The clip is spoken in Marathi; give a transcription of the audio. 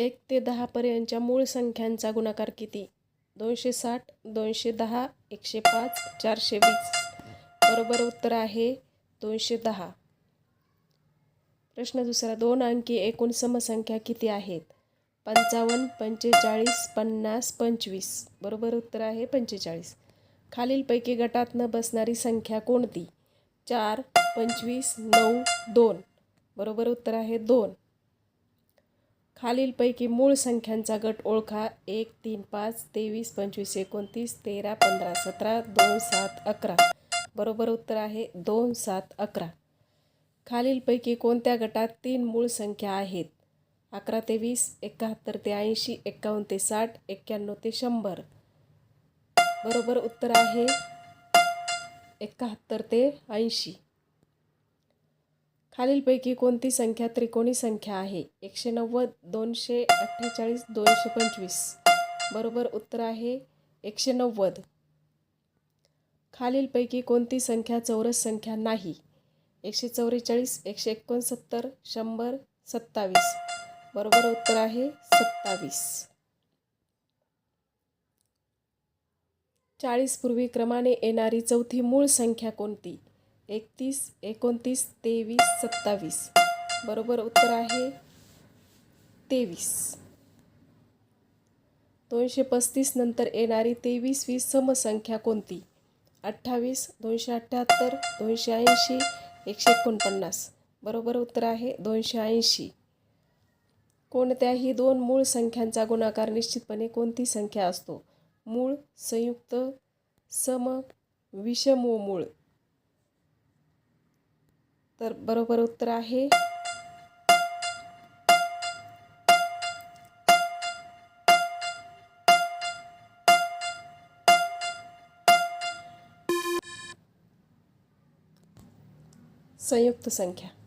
एक ते दहापर्यंतच्या मूळ संख्यांचा गुणाकार किती? दोनशे साठ दोनशे दहा एकशे पाच चारशे वीस. बरोबर उत्तर आहे दोनशे दहा. प्रश्न दुसरा दोन अंकी एकूण समसंख्या किती आहेत? पंचावन्न पंचेचाळीस पन्नास पंचवीस. बरोबर उत्तर आहे पंचेचाळीस. खालीलपैकी गटात न बसणारी संख्या कोणती? चार पंचवीस नऊ दोन. बरोबर उत्तर आहे दोन. खालीलपैकी मूळ संख्यांचा गट ओळखा. एक तीन पाच तेवीस पंचवीस एकोणतीस तेरा पंधरा सतरा दोन सात अकरा. बरोबर उत्तर आहे दोन सात अकरा. खालीलपैकी कोणत्या गटात तीन मूळ संख्या आहेत? अकरा ते वीस एकाहत्तर ते ऐंशी एक्कावन्न ते साठ एक्क्याण्णव ते शंभर. बरोबर उत्तर आहे एकाहत्तर ते ऐंशी. खालीलपैकी कोणती संख्या त्रिकोणी संख्या आहे? एकशे नव्वद दोनशे अठ्ठेचाळीस दोनशे पंचवीस. बरोबर उत्तर आहे एकशे नव्वद खालीलपैकी कोणती संख्या चौरस संख्या नाही? एकशे चौवेचाळीस एकशे एकोणसत्तर शंभर सत्तावीस. बरोबर उत्तर आहे सत्तावीस. चाळीस पूर्वी क्रमाने येणारी चौथी मूळ संख्या कोणती? एकतीस एकोणतीस तेवीस सत्तावीस. बरोबर उत्तर आहे तेवीस. दोनशे पस्तीस नंतर येणारी तेवीस वीस समसंख्या कोणती? अठ्ठावीस दोनशे अठ्ठ्याहत्तर दोनशे ऐंशी एकशे एकोणपन्नास. बरोबर उत्तर आहे दोनशे ऐंशी. कोणत्याही दोन मूळ संख्यांचा गुणाकार निश्चितपणे कोणती संख्या असतो? मूळ संयुक्त सम विषममूळ. तर बरोबर उत्तर आहे. संयुक्त संख्या.